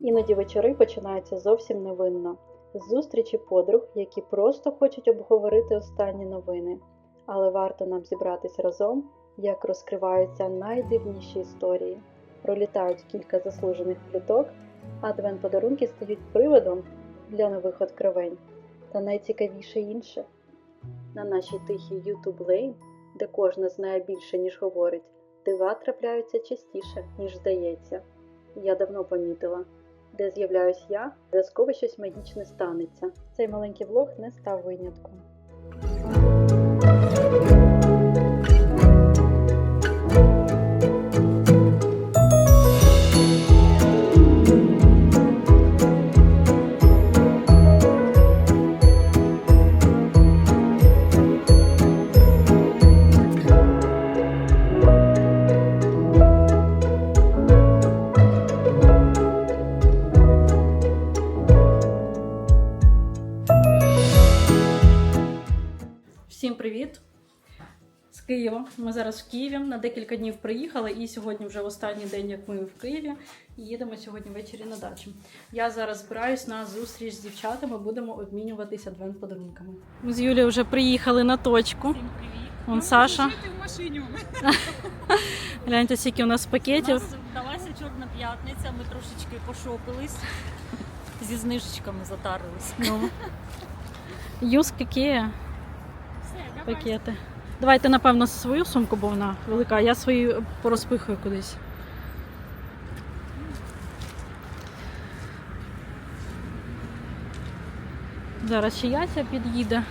Іноді вечори починаються зовсім невинно. З зустрічі подруг, які просто хочуть обговорити останні новини. Але варто нам зібратись разом, як розкриваються найдивніші історії. Пролітають кілька заслужених пліток, а адвент-подарунки стають приводом для нових откровень. Та найцікавіше інше. На нашій тихій YouTube Lane, де кожна знає більше, ніж говорить, дива трапляються частіше, ніж здається. Я давно помітила, де з'являюсь я, зв'язково щось магічне станеться. Цей маленький влог не став винятком. Ми зараз в Києві. На декілька днів приїхали, і сьогодні вже останній день, як ми в Києві. І їдемо сьогодні ввечері на дачу. Я зараз збираюсь на зустріч з дівчатами, будемо обмінюватися адвент-подарунками. Ми з Юлією вже приїхали на точку. Всім привіт. Вон Ну, Саша. в машині. Гляньте, скільки у нас У нас вдалася чорна п'ятниця, ми трошечки пошопились, зі знижечками затарились. Ну. Юз, які пакети. Давайте, напевно, свою сумку, бо вона велика, а я свою порозпихую кудись. Зараз ще Яся під'їде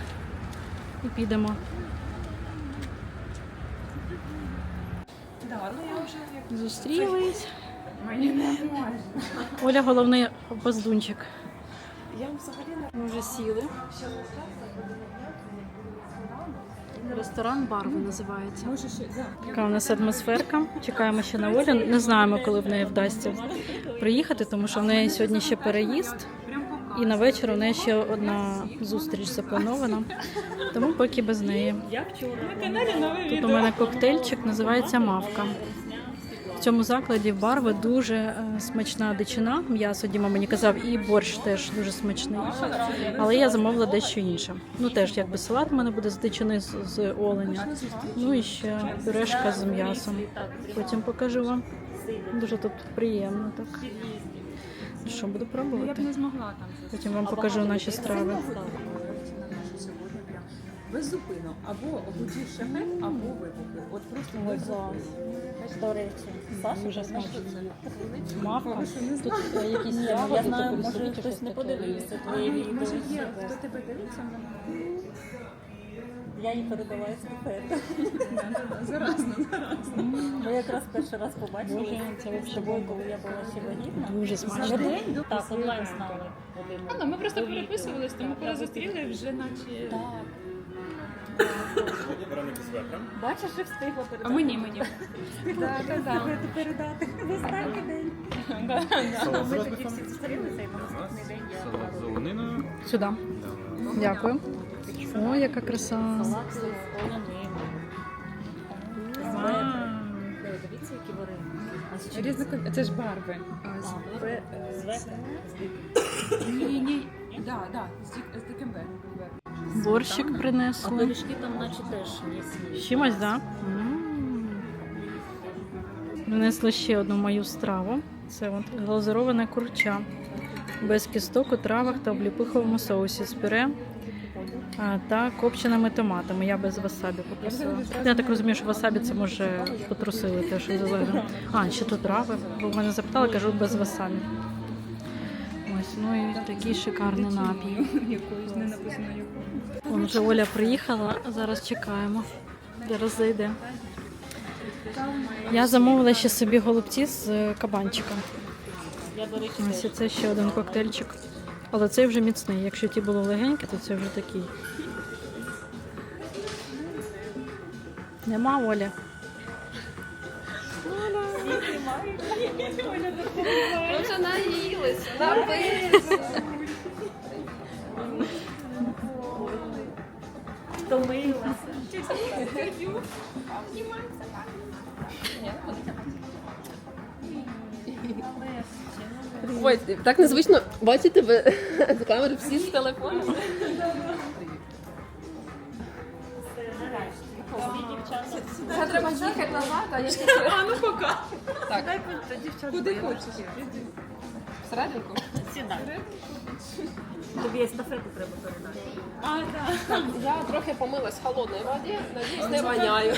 і підемо. Зустрілись. мені не можна. Оля головний опоздунчик. Я взагалі не Ми вже сіли. Ресторан Барви називається. Така у нас атмосферка. Чекаємо ще на Олю. Не знаємо, коли в неї вдасться приїхати, тому що в неї сьогодні ще переїзд. І на вечір у неї ще одна зустріч запланована. Тому поки без неї. Тут у мене коктейльчик називається Мавка. В цьому закладі в барви дуже е, смачна дичина. М'ясо Діма мені казав, і борщ теж дуже смачний. Але я замовила дещо інше. Ну теж якби салат у мене буде з дичини з, з оленя. Ну і ще пюрешка з м'ясом. Потім покажу вам. Дуже тут приємно так. Ну Що буду пробувати? не змогла там. Потім вам покажу наші страви. Без зупину. Або гудів шахет, або вибухи. От просто без зупину. До речі, Саша Дуже знаєш, смачно. що Мавка. Тут е, якісь Ні, ну, ягоди, я знаю, може хтось щось не таке. подивився твоє відео. Може є, хто тебе дивиться, Я їй передала естафету. заразно, заразно. Ми якраз перший раз побачили Боже, це з тобою, коли я була ще вагітна. Дуже смачно. День? Так, онлайн знали. один Ну, ми просто одного. переписувались, тому коли зустріли, вже наче. Так. Бачиш, що встигла передати. А мені, мені. Так, так, так. передати в останній день. Ми тоді всі зустрілися, і на наступний день я Салат з олениною. Сюди. Дякую. О, яка краса. салат з олениною. Дивіться, які чим? Різнокольорові. Це ж барви. А, З е, Б. Ні, ні. Да, да, з дік- з Борщик А принесли. пиріжки там наче теж є. Чимось, так? Принесли ще одну мою страву. Це от глазуроване курча. Без кісток у травах та обліпиховому соусі з пюре та копченими томатами. Я без васабі попросила. Я так розумію, що васабі це може потрусили те, що. А, ще тут трави. Бо в мене запитали, кажу без васабі. Ну і такий шикарний напій. Якоюсь не написано якою. Вон вже Оля приїхала, зараз чекаємо. Зараз зайде. Я замовила ще собі голубці з е, кабанчиком. Ось це ще один коктейльчик. Але цей вже міцний. Якщо ті були легенькі, то це вже такий. Нема Оля. Вже наїлися, напилися. Втомилася. Ой, так незвично бачити ви з камери всі з телефоном. Вже треба їхати назад, а я. А ну пока. Так, Куди хочеш? всерединку. Сідай. Тобі естафету треба передати. А, так. Я трохи помилась в холодній воді, надіюсь, не воняю.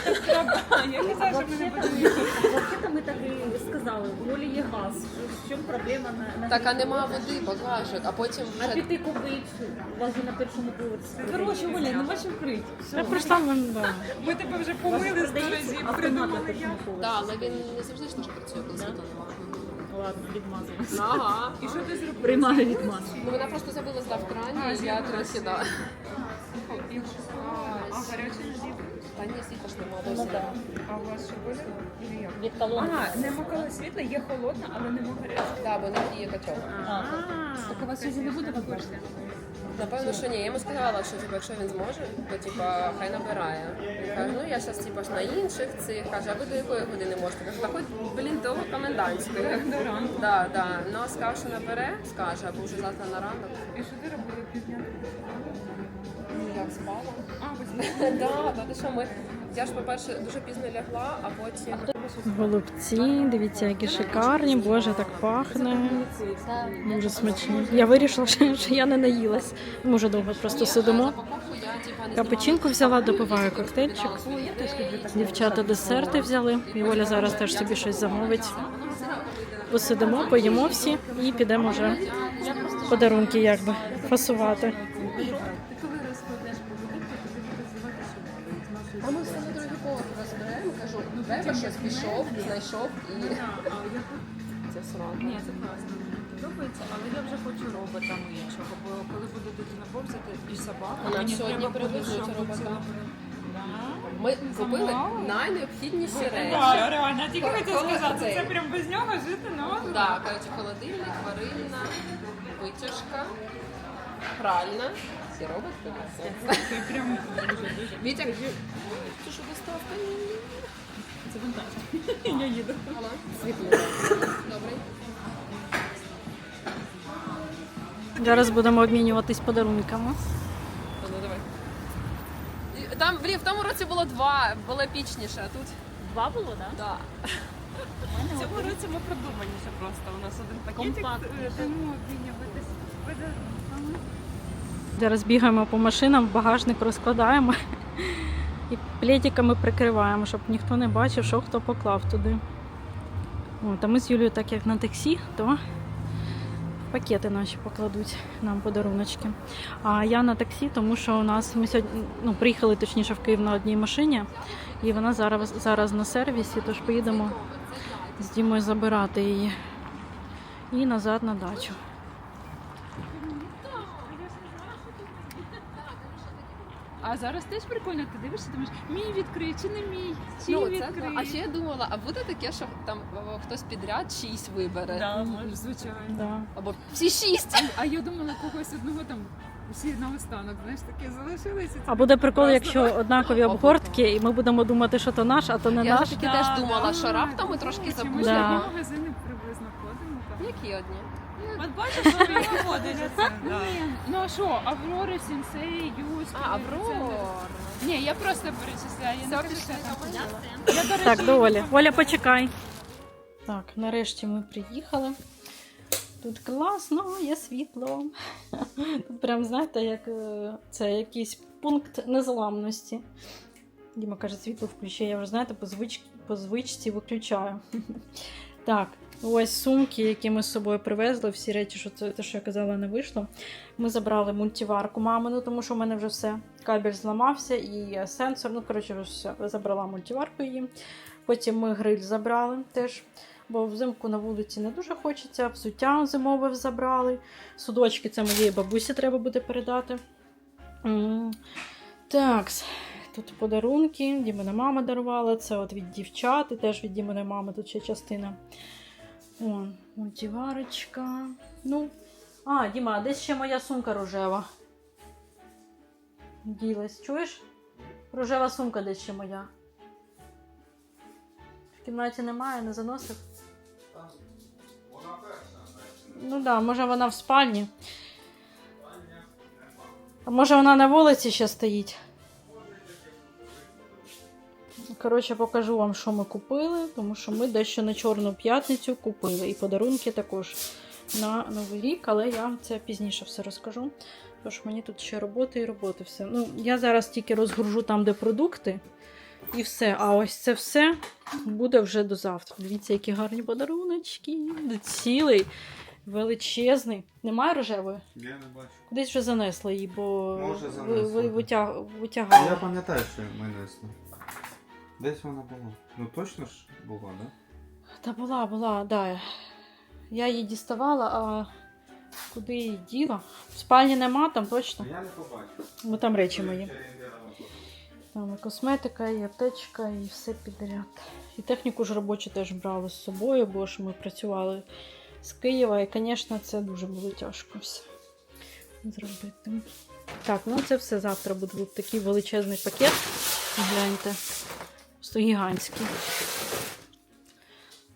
Я не знаю, що мене буде. Взагалі ми так і сказали, у Олі є газ. В чому проблема на, на Так, а нема води, багажик, а потім А вже... піти купити, у вас же на першому поверсі. Коротше, Оля, ну ваші вкрить. Я прийшла вон, да. Ми тебе вже помили сто разів, придумали як. Да, але він не завжди ж теж працює, коли світла немає. Ладно, відмазуємо. Ага. І що ти зробила? Приймаю відмазу. Ну вона просто забилась здав крані, і я трохи, да. А, гарячий набір. Та ні, світла ж нема Ну досі. А у вас що буде? Як? Від колонки. А, нема коли світла, є холодна, але нема гаряча. Так, бо не діє котел. Так у вас сьогодні не буде вибачте? Напевно, що ні. Я йому сказала, що типу, якщо він зможе, то типа хай набирає. Я кажу, ну я зараз типу, ж на інших цих каже, а ви до якої години можете? Кажу, та хоч, блін, до комендантської. До ранку. Да, да. Ну, а сказав, що набере, скаже, або вже завтра на ранок. І що ти робила півдня? Ну, як спала. А, ви Да, да, ти що ми. Я ж, по-перше, дуже пізно лягла, а потім. Голубці, дивіться, які шикарні, боже, так пахне. Дуже смачні. Я вирішила, що я не наїлась. Ми вже довго просто сидимо. Капучинку взяла, допиваю коктейльчик. Дівчата десерти взяли. І Оля зараз теж собі щось замовить. Посидимо, поїмо всі і підемо вже подарунки якби фасувати. Беба щось пішов, знайшов і. Це срок. Ні, це класно. Подобається, але я вже хочу робота іншого, бо коли буде дитина повзати і собака, Вона мені сьогодні треба буде, привезуть щоб робота. цього- Ми купили Замовили? найнеобхідніші речі. Да, реально, тільки Коли сказати, цей? це прям без нього жити не можна. Да, коротше, холодильник, варильна, витяжка, пральна. Всі роботи. Це прям дуже дуже. Вітя, це що доставка? Це вантаж. Я їду. Світло. Добрий. Зараз будемо обмінюватись подарунками. Ну, давай. Там, блін, в тому році було два, було епічніше, а тут. Два було, так? Да. В цьому році ми продуманіше просто. У нас один пакетик, Компактніше. тому обмінюватись подарунками. Зараз бігаємо по машинам, багажник розкладаємо і плетиками прикриваємо, щоб ніхто не бачив, що хто поклав туди. От, а ми з Юлією, так як на таксі, то пакети наші покладуть нам подаруночки. А я на таксі, тому що у нас ми сьогодні ну, приїхали точніше в Київ на одній машині, і вона зараз, зараз на сервісі, тож поїдемо з Дімою забирати її і назад на дачу. А зараз теж прикольно, ти дивишся, думаєш, мій відкрий чи не мій, чи Ну, це, відкрий. да. а ще я думала, а буде таке, що там хтось підряд шість вибере. Да, може, звичайно. Да. Або всі шість. А я думала, когось одного там всі наостанок, знаєш, таке залишилися. А буде прикол, якщо однакові обгортки, і ми будемо думати, що то наш, а то не Я наш. таки теж думала, що раптом ми трошки Чи ми ж Да. в одні магазини приблизно ходимо. Які одні? От бачиш, що він виходить. Ну а що, Аврора, Сінсей, Юс. А, Аврора. Ні, я просто перечисляю, я не кажу, що я там ходила. Я, до речі, Так, до Олі. Оля, почекай. Так, нарешті ми приїхали. Тут класно, є світло. Тут прям, знаєте, як е, це якийсь пункт незламності. Діма каже, світло включає, я вже знаєте, по, звич... по звичці виключаю. Так, ось сумки, які ми з собою привезли, всі речі, що це те, що я казала, не вийшло. Ми забрали мультиварку мамину, тому що в мене вже все. Кабель зламався і сенсор. Ну, коротше, все. Забрала мультиварку її. Потім ми гриль забрали теж. Бо взимку на вулиці не дуже хочеться, взуття зимове забрали. Судочки це моєї бабусі треба буде передати. Так, тут подарунки. Дімина мама дарувала. Це от від дівчат, і теж від Діминої мами тут ще частина. О, мультиварочка. Ну. А, Діма, десь ще моя сумка рожева. Ділась, чуєш? Рожева сумка десь ще моя. В кімнаті немає, не заносив. Ну так, да, може вона в спальні. А може вона на вулиці ще стоїть. Коротше, покажу вам, що ми купили, тому що ми дещо на Чорну п'ятницю купили. І подарунки також на Новий рік, але я вам це пізніше все розкажу. Тож мені тут ще роботи і роботи все. Ну, я зараз тільки розгружу там, де продукти, і все. А ось це все буде вже до завтра. Дивіться, які гарні подаруночки. Цілий, величезний. Немає рожевої? Я не бачу. Кудись вже занесли її, бо Може, занесли. ви, витяг, Я пам'ятаю, що ми несли. Десь вона була. Ну точно ж була, да? Та була, була, да. Я її діставала, а куди її діла? В спальні нема, там точно. Я не побачив. Ну там речі мої. Там і косметика, і аптечка, і все підряд. І техніку ж робочу теж брали з собою, бо ж ми працювали з Києва, і, звісно, це дуже було тяжко все зробити. Так, ну це все завтра буде такий величезний пакет. Гляньте. Просто гігантський.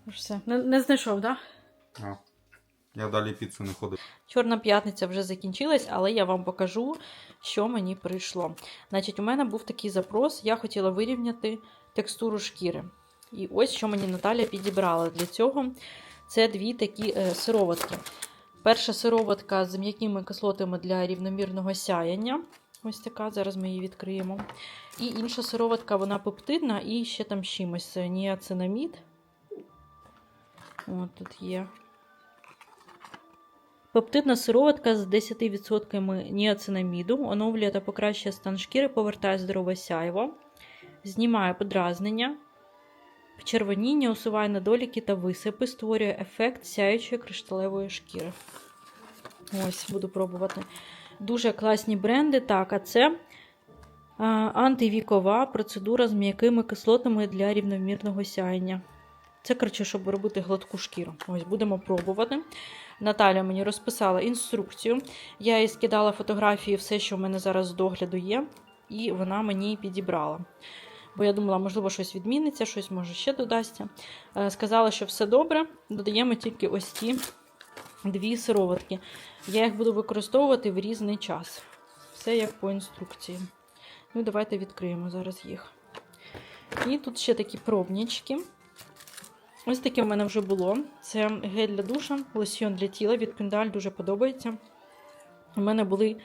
Тож Все. Не, не знайшов, так? Да? А. Я далі піцу не ходив. Чорна п'ятниця вже закінчилась, але я вам покажу, що мені прийшло. Значить, у мене був такий запрос, я хотіла вирівняти текстуру шкіри. І ось що мені Наталя підібрала для цього. Це дві такі е, сироватки. Перша сироватка з м'якими кислотами для рівномірного сяяння. Ось така, зараз ми її відкриємо. І інша сироватка, вона пептидна і ще там чимось. Ніацинамід. От тут є. Пептидна сироватка з 10% ніацинаміду оновлює та покращує стан шкіри, повертає здорове сяйво, знімає подразнення, почервоніння, усуває недоліки та висипи, створює ефект сяючої кришталевої шкіри. Ось, буду пробувати. Дуже класні бренди. Так, а це антивікова процедура з м'якими кислотами для рівномірного сяєння. Це, коротше, щоб робити гладку шкіру. Ось будемо пробувати. Наталя мені розписала інструкцію. Я їй скидала фотографії, все, що в мене зараз з догляду є, і вона мені підібрала. Бо я думала, можливо, щось відміниться, щось може ще додасться. Е, Сказала, що все добре, додаємо тільки ось ці дві сироватки. Я їх буду використовувати в різний час. Все як по інструкції. Ну, давайте відкриємо зараз їх. І тут ще такі пробнички. Ось таке в мене вже було. Це гель для душа, лосьйон для тіла від Піндаль дуже подобається. У мене були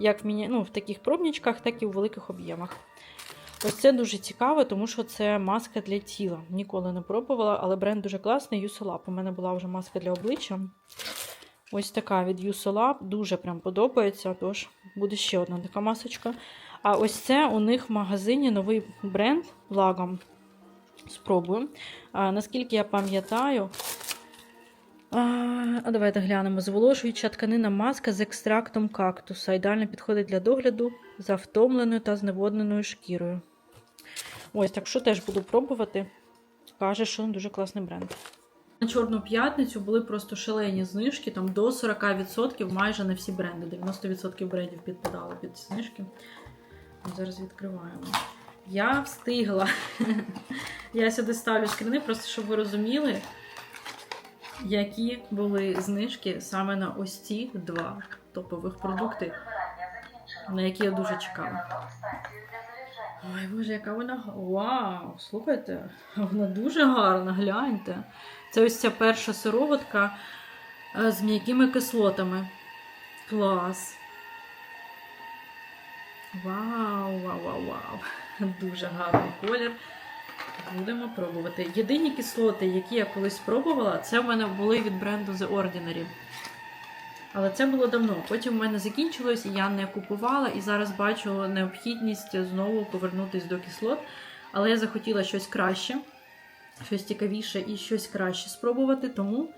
як в, міні... ну, в таких пробничках, так і у великих об'ємах. Ось це дуже цікаво, тому що це маска для тіла. Ніколи не пробувала, але бренд дуже класний. Юсолап. У мене була вже маска для обличчя. Ось така від Юсолап. Дуже прям подобається. Тож буде ще одна така масочка. А ось це у них в магазині новий бренд Лагом. Спробую. А, наскільки я пам'ятаю. А давайте глянемо. Зволожуюча тканина маска з екстрактом кактуса. Ідеально підходить для догляду за втомленою та зневодненою шкірою. Ось, так що теж буду пробувати. Каже, що дуже класний бренд. На Чорну п'ятницю були просто шалені знижки, там до 40% майже на всі бренди. 90% брендів підпадали під знижки. Зараз відкриваємо. Я встигла. Я сюди ставлю скрини, просто щоб ви розуміли, які були знижки саме на ось ці два топових продукти, на які я дуже чекала. Ой, боже, яка вона. Вау! Слухайте, вона дуже гарна, гляньте. Це ось ця перша сироватка е, з м'якими кислотами. Клас. Вау, вау, вау, вау. Дуже гарний колір. Будемо пробувати. Єдині кислоти, які я колись пробувала, це в мене були від бренду The Ordinary. Але це було давно. Потім в мене закінчилось, і я не купувала, і зараз бачу необхідність знову повернутися до кислот. Але я захотіла щось краще, щось цікавіше і щось краще спробувати, тому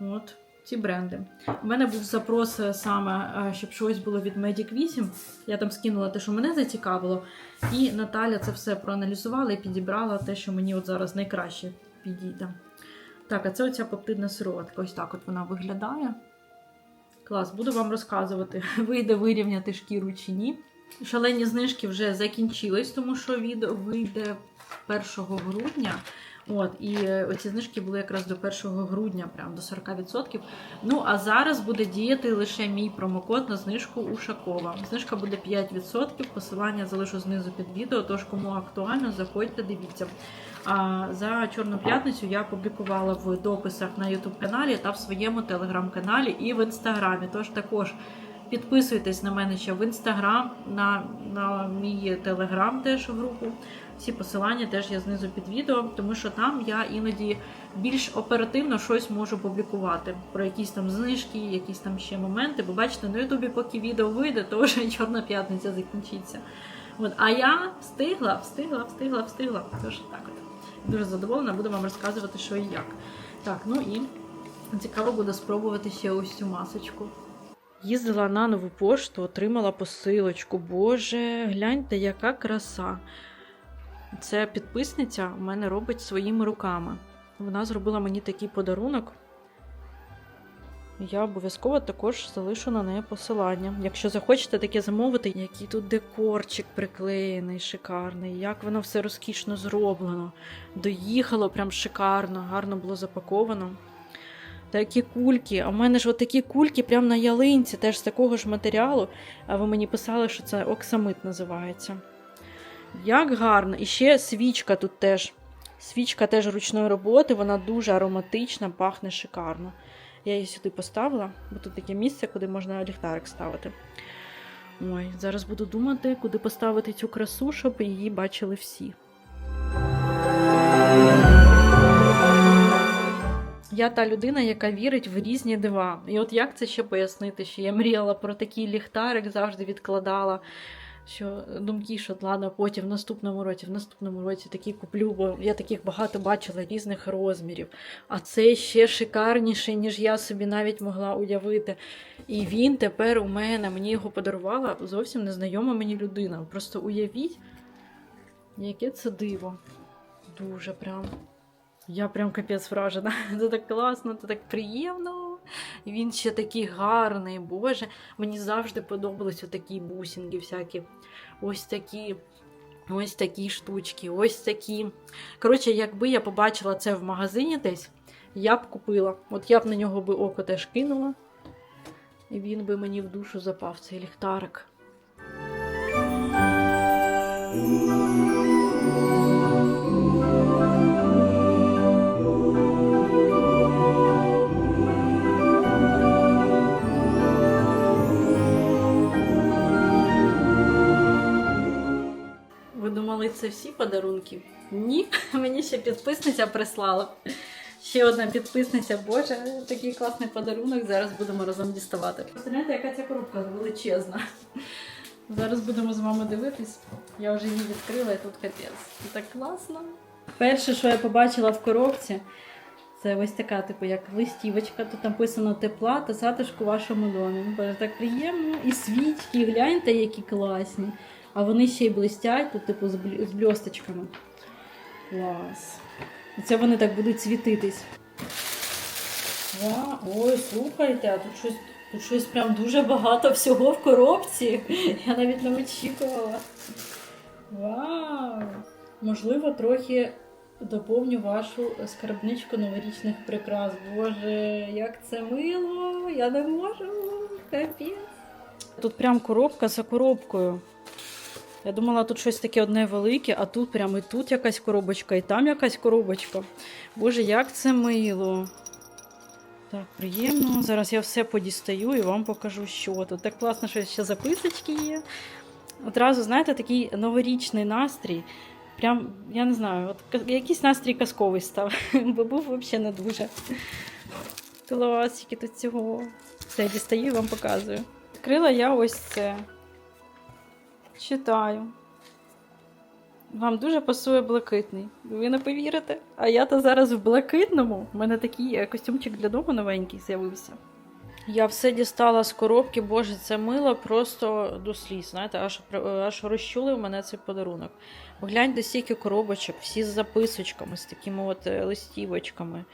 от ці бренди. У мене був запрос е, саме, е, щоб щось було від Medic 8. Я там скинула те, що мене зацікавило. І Наталя це все проаналізувала і підібрала те, що мені от зараз найкраще підійде. Так, а це оця пептидна сироватка. Ось так от вона виглядає. Клас, буду вам розказувати, вийде вирівняти шкіру чи ні. Шалені знижки вже закінчились, тому що відео вийде 1 грудня. От, і оці знижки були якраз до 1 грудня, прям до 40%. Ну, а зараз буде діяти лише мій промокод на знижку Ушакова. Знижка буде 5%. Посилання залишу знизу під відео, тож кому актуально, заходьте, дивіться. А за Чорну п'ятницю я публікувала в дописах на YouTube каналі та в своєму телеграм-каналі і в інстаграмі. Тож також підписуйтесь на мене ще в інстаграм, на, на мій телеграм теж групу. Всі посилання теж є знизу під відео, тому що там я іноді більш оперативно щось можу публікувати про якісь там знижки, якісь там ще моменти. Бо бачите, на Ютубі, поки відео вийде, то вже Чорна п'ятниця закінчиться. От, а я встигла, встигла, встигла, встигла. Тож так от. Дуже задоволена, буду вам розказувати, що і як. Так, ну і цікаво буде спробувати ще ось цю масочку. Їздила на нову пошту, отримала посилочку. Боже, гляньте, яка краса. Це підписниця в мене робить своїми руками. Вона зробила мені такий подарунок. Я обов'язково також залишу на неї посилання. Якщо захочете таке замовити, який тут декорчик приклеєний, шикарний, як воно все розкішно зроблено. Доїхало прям шикарно, гарно було запаковано. Такі кульки. А в мене ж такі кульки прямо на ялинці, теж з такого ж матеріалу. А ви мені писали, що це оксамит називається. Як гарно. І ще свічка тут теж. Свічка теж ручної роботи, вона дуже ароматична, пахне шикарно. Я її сюди поставила, бо тут таке місце, куди можна ліхтарик ставити. Ой, зараз буду думати, куди поставити цю красу, щоб її бачили всі. Я та людина, яка вірить в різні дива. І от як це ще пояснити, що я мріяла про такий ліхтарик, завжди відкладала. Що думки, що ладно, потім в наступному році, в наступному році такі куплю, бо я таких багато бачила різних розмірів. А це ще шикарніший, ніж я собі навіть могла уявити. І він тепер у мене, мені його подарувала зовсім незнайома мені людина. Просто уявіть, яке це диво. Дуже прям. Я прям капець вражена. Це так класно, це так приємно. Він ще такий гарний, боже. Мені завжди подобались такі бусинки всякі. Ось такі. Ось такі штучки, ось такі. Коротше, якби я побачила це в магазині десь, я б купила. От я б на нього би око теж кинула. І він би мені в душу запав цей ліхтарик. Це всі подарунки? Ні, мені ще підписниця прислала. Ще одна підписниця, боже, такий класний подарунок. Зараз будемо разом діставати. Представляєте, яка ця коробка величезна. Зараз будемо з вами дивитись. Я вже її відкрила і тут капець. Так класно. Перше, що я побачила в коробці, це ось така, типу, як листівочка. Тут написано тепла та затишку в вашому домі. Боже, так приємно. І свічки, гляньте, які класні. А вони ще й блистять, тут, типу, з, бльосточками. Клас. І це вони так будуть світитись. Ва, Ой, слухайте, а тут щось, тут щось прям дуже багато всього в коробці. Я навіть не очікувала. Вау! Можливо, трохи доповню вашу скарбничку новорічних прикрас. Боже, як це мило! Я не можу. Капець. Тут прям коробка за коробкою. Я думала, тут щось таке одне велике, а тут прямо і тут якась коробочка, і там якась коробочка. Боже, як це мило. Так, приємно. Зараз я все подістаю і вам покажу, що тут. Так класно, що ще записочки є. Одразу, знаєте, такий новорічний настрій. Прям, я не знаю, от якийсь настрій казковий став, бо був взагалі не дуже. Класики тут цього. Все, дістаю і вам показую. Відкрила я ось це. Читаю. Вам дуже пасує блакитний. Ви не повірите? А я то зараз в блакитному. У мене такий е, костюмчик для дому новенький з'явився. Я все дістала з коробки, боже, це мило просто до сліз. Знаєте, аж, аж розчулив мене цей подарунок. Погляньте, стільки коробочок, всі з записочками, з такими от е, листівочками.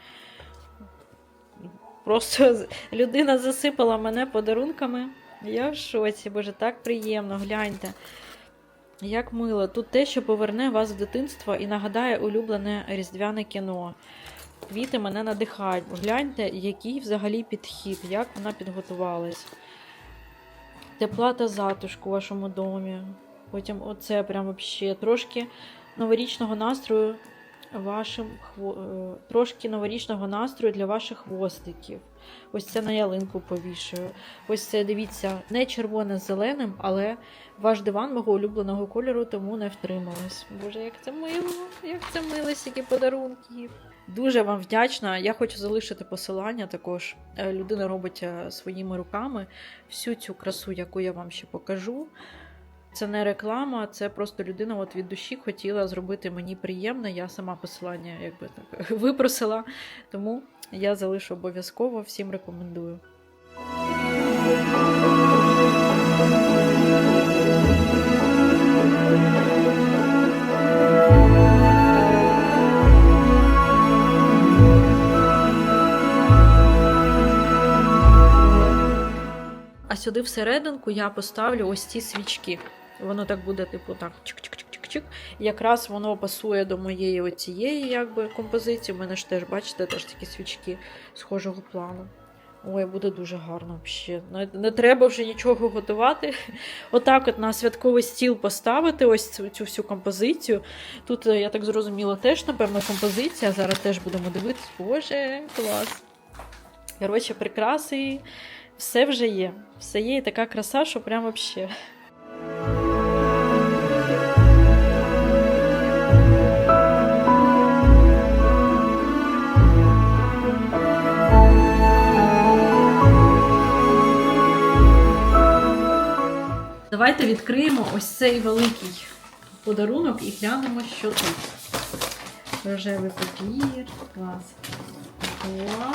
Просто людина засипала мене подарунками. Я в шоці, боже, так приємно, гляньте. Як мило, тут те, що поверне вас в дитинство і нагадає улюблене різдвяне кіно. Квіти мене надихають. Гляньте, який взагалі підхід, як вона підготувалась. Тепла та затишку у вашому домі. Потім оце прям вообще трошки новорічного настрою вашим хво... е, трошки новорічного настрою для ваших хвостиків. Ось це на ялинку повішую. Ось це дивіться, не червоне з зеленим, але ваш диван мого улюбленого кольору, тому не втрималась. Боже, як це мило, як це мило, стільки подарунків. Дуже вам вдячна. Я хочу залишити посилання також. Е, Людина робить е, своїми руками всю цю красу, яку я вам ще покажу. Це не реклама, це просто людина от від душі хотіла зробити мені приємно. Я сама посилання якби так випросила. Тому я залишу обов'язково, всім рекомендую. А сюди всерединку я поставлю ось ці свічки. Воно так буде, типу, так чик-чик-чик-чик-чик. Якраз воно пасує до моєї оцієї якби, композиції. У мене ж теж, бачите, теж такі свічки схожого плану. Ой, буде дуже гарно взагалі. Не, треба вже нічого готувати. Отак от на святковий стіл поставити ось цю, цю всю композицію. Тут, е, я так зрозуміла, теж, напевно, композиція. Зараз теж будемо дивитися. Боже, клас. Коротше, прикраси. Все вже є. Все є і така краса, що прям взагалі. Давайте відкриємо ось цей великий подарунок і глянемо, що тут. Рожевий папір. Клас. Вау!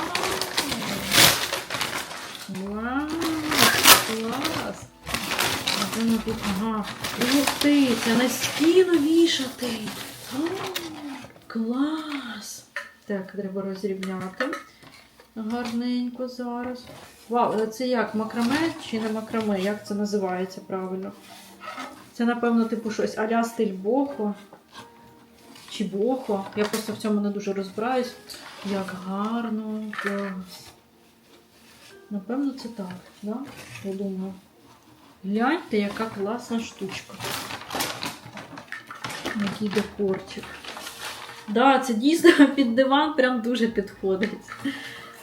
Вау! Клас! А це ми тут, ага. Ух ти, це на стіну вішати. Клас! Так, треба розрівняти. Гарненько зараз. Вау, це як? Макраме чи не макраме? Як це називається правильно? Це, напевно, типу щось аля стиль бохо. Чи бохо. Я просто в цьому не дуже розбираюсь. Як гарно, клас. Напевно, це так, да? Я думаю. Гляньте, яка класна штучка. Який декорчик. Да, це дійсно під диван прям дуже підходить.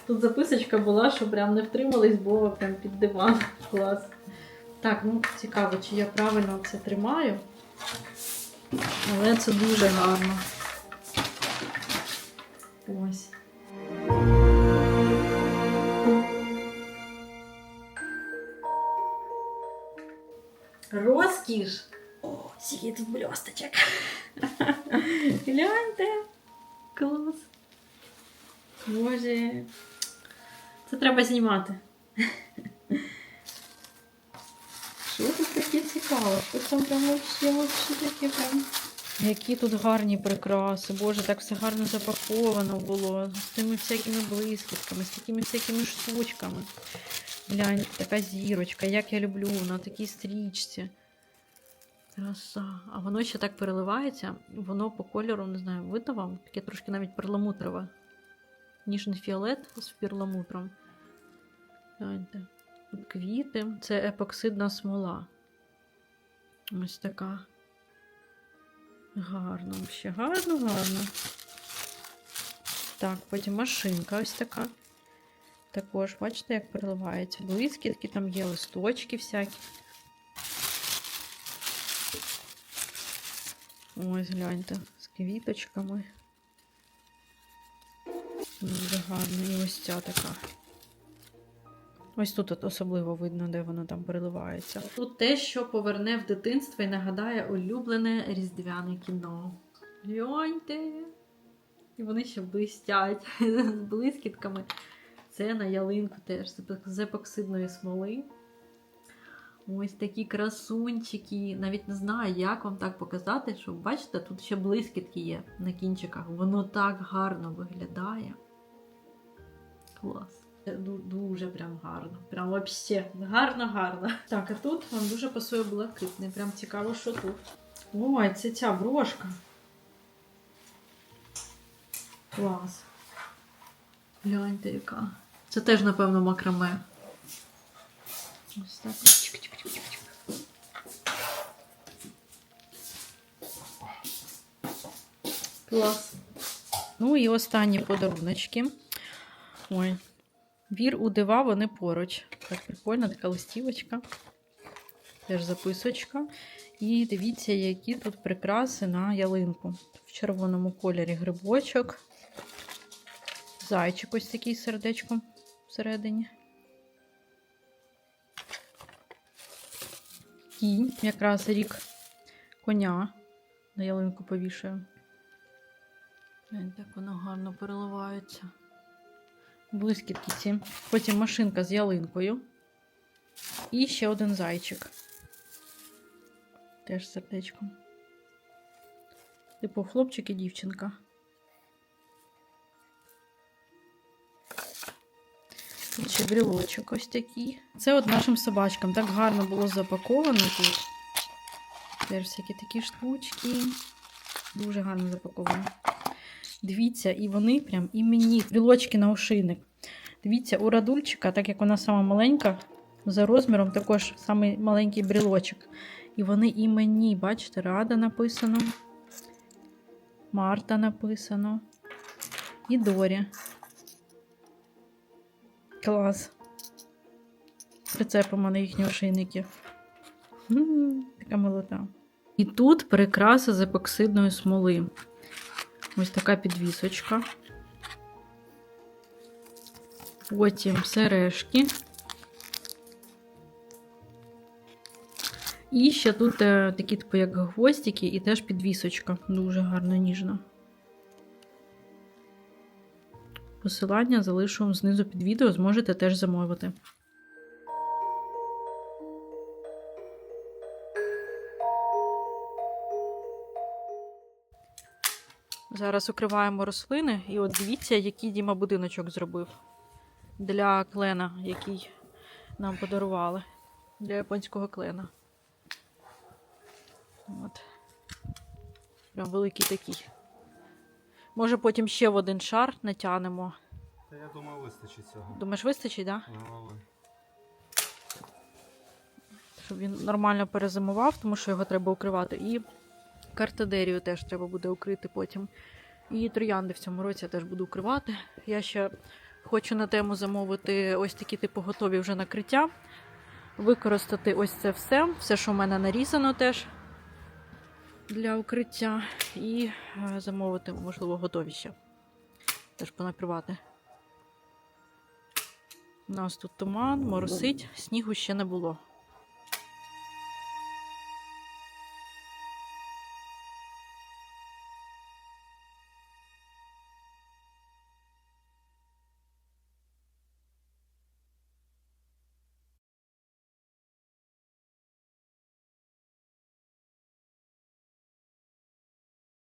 Тут записочка була, що прям не втримались, бо прям під диван. Клас. Так, ну цікаво, чи я правильно це тримаю. Але це дуже гарно. Ось. Розкіш! О, скільки тут блісточок. Гляньте. Клас. Боже. Це треба знімати. Що тут таке цікаве? Що там прям вообще, вообще таке прям. Які тут гарні прикраси. Боже, так все гарно запаковано було. З тими всякими блискітками, з такими всякими штучками. Глянь, така зірочка, як я люблю на такій стрічці. Краса. А воно ще так переливається, воно по кольору, не знаю, видно вам? Таке трошки навіть перламутрове. Ніжний фіолет з перламутром. Гляньте. Квіти. Це епоксидна смола. Ось така. Гарно, ще гарно, гарно. Так, потім машинка ось така. Також, бачите, як переливається. Блискітки, там є листочки всякі. Ось гляньте, з квіточками. Дуже гарно. І ось ця така. Ось тут особливо видно, де воно там переливається. Тут те, що поверне в дитинство і нагадає улюблене різдвяне кіно. Гляньте! І вони ще блистять з блискітками. Це на ялинку теж з епоксидної смоли. Ось такі красунчики. Навіть не знаю, як вам так показати, що бачите, тут ще блискітки є на кінчиках. Воно так гарно виглядає. Клас. Це дуже прям гарно. Прям вообще гарно-гарно. Так, а тут вам дуже пасує блакитний. Прям цікаво, що тут. Ой, це ця брошка. Клас. Гляньте, яка. Це теж, напевно, макраме. Ось так. Клас. Ну і останні подаруночки. Ой. Вір у дива, вони поруч. Так прикольно, така листівочка. Теж записочка. І дивіться, які тут прикраси на ялинку. В червоному кольорі грибочок. Зайчик ось такий сердечком всередині. Кінь, якраз рік коня. На ялинку повішаю. Як воно гарно переливається. Блискітки ці. Потім машинка з ялинкою. І ще один зайчик. Теж з сердечком. Типу хлопчик і дівчинка. Ще брілочок ось такий. Це от нашим собачкам. Так гарно було запаковано тут. Теж всякі такі штучки. Дуже гарно запаковано. Дивіться, і вони прям іменні. Брілочки на ошейник. Дивіться, у радульчика, так як вона сама маленька, за розміром також самий маленький брілочок. І вони іменні, бачите, Рада написано. Марта написано. І Дорі. Клас. Прицепимо на їхні ошейники. Така милота. І тут прикраса з епоксидної смоли. Ось така підвісочка. Потім сережки. І ще тут е, такі, типу, як гвоздики, і теж підвісочка. Дуже гарно ніжна. Посилання залишу знизу під відео, зможете теж замовити. Зараз укриваємо рослини, і от дивіться, який Діма будиночок зробив для клена, який нам подарували. Для японського клена. От. Прям великий такий. Може, потім ще в один шар натягнемо. Та я думаю, вистачить цього. Думаєш, вистачить, так? Да? Ну, Щоб він нормально перезимував, тому що його треба укривати. І картадерію теж треба буде укрити потім. І троянди в цьому році я теж буду укривати. Я ще хочу на тему замовити ось такі типу готові вже накриття. Використати ось це все, все, що в мене нарізано теж для укриття. І е, замовити, можливо, готові ще. Теж понакривати. У нас тут туман, моросить, снігу ще не було.